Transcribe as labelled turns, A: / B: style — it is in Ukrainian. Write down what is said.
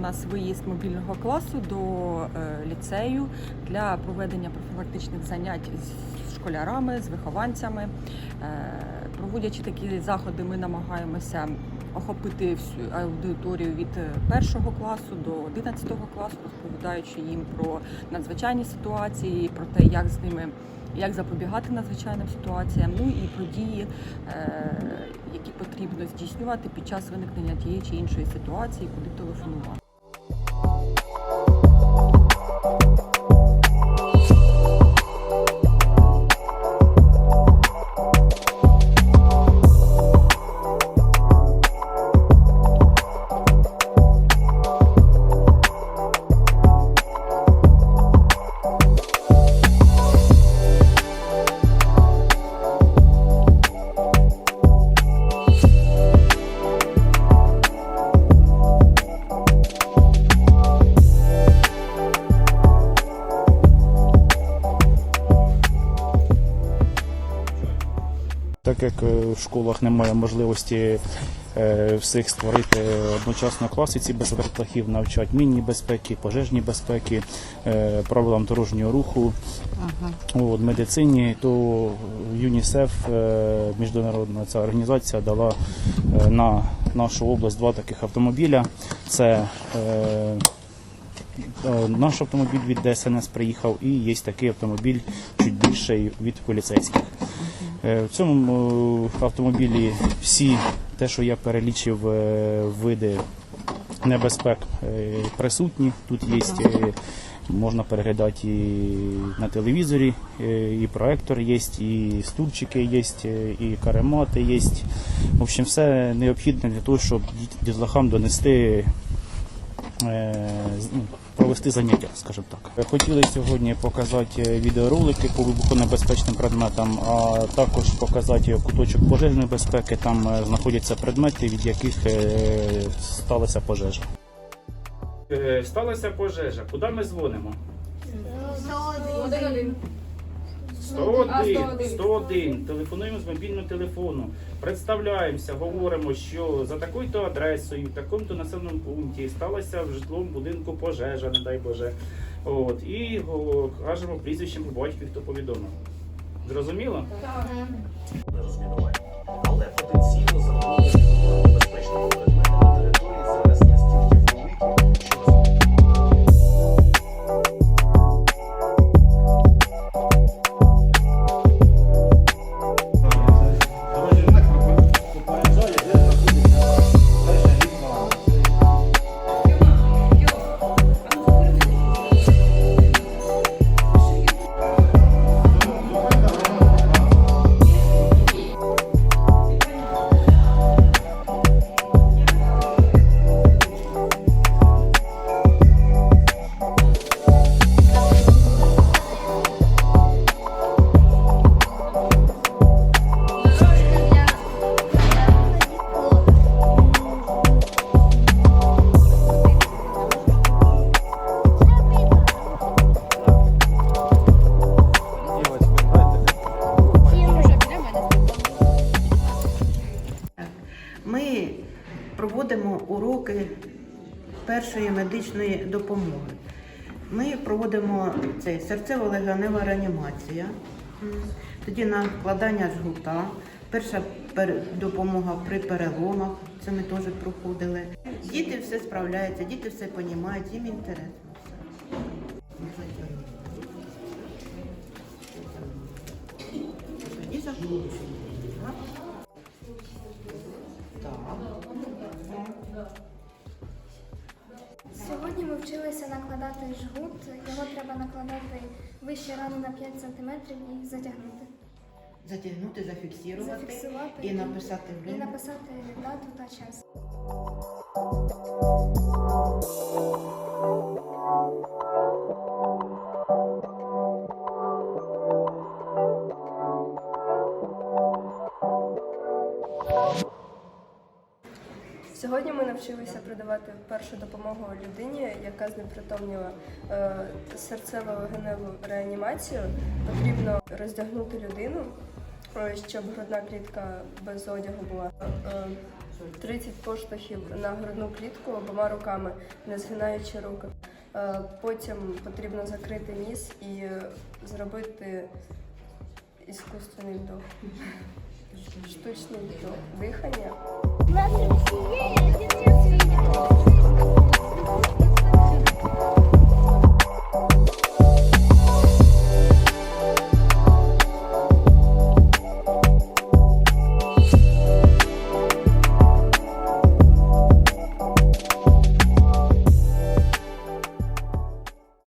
A: нас виїзд мобільного класу до е, ліцею для проведення профілактичних занять з школярами, з вихованцями. Е, Проводячи такі заходи, ми намагаємося охопити всю аудиторію від е, першого класу до 11 класу, розповідаючи їм про надзвичайні ситуації, про те, як з ними як запобігати надзвичайним ситуаціям, ну і про які потрібно здійснювати під час виникнення тієї чи іншої ситуації, куди телефонувати.
B: Так як е, в школах немає можливості е, всіх створити одночасно класи, ці безпеки навчать мінні безпеки, пожежні безпеки, е, правилам дорожнього руху, От, медицині, то ЮНІСЕФ, міжнародна ця організація, дала на нашу область два таких автомобіля. Це Наш автомобіль від ДСНС приїхав і є такий автомобіль чуть більший від поліцейських. Е, В цьому е, автомобілі всі те, що я перелічив, е, види небезпек присутні. Тут є можна переглядати і на телевізорі, і проектор є, і стульчики є, і каремати є. В общем, все необхідне для того, щоб діт- дітлахам донести провести заняття, скажімо так. Хотіли сьогодні показати е, відеоролики по вибухонебезпечним предметам, а також показати куточок пожежної безпеки. Там е, знаходяться предмети, від яких е, сталася пожежа. Е, Сталася пожежа. Куди ми дзвонимо?
C: 101.
B: 101, 101. Телефонуємо з мобільного телефону. Представляємося, говоримо, що за такою-то адресою, в такому-то населеному пункті сталася в житловому будинку пожежа, не дай Боже. От, і о, кажемо прізвищем по батькові, хто повідомив. Зрозуміло?
D: Так. розмінування.
E: Першої медичної допомоги. Ми проводимо цей серцево-легенева реанімація, тоді накладання жгута, перша допомога при переломах, це ми теж проходили. Діти все справляються, діти все розуміють, їм інтересно. все. Тоді закручуємо.
C: Накладати жгут. Його треба накладати вище рану на 5 см і затягнути.
E: Затягнути, зафіксувати
C: Зафіксувати
E: і написати
C: і
E: і
C: написати дату та час.
F: Сьогодні ми навчилися продавати першу допомогу людині, яка знепритомніла е, серцево-легеневу реанімацію. Потрібно роздягнути людину, е, щоб грудна клітка без одягу була. Е, 30 поштовхів на грудну клітку обома руками, не згинаючи руки. Е, Потім потрібно закрити ніс і е, зробити іскусственний вдох. Штучний вдох. Дихання.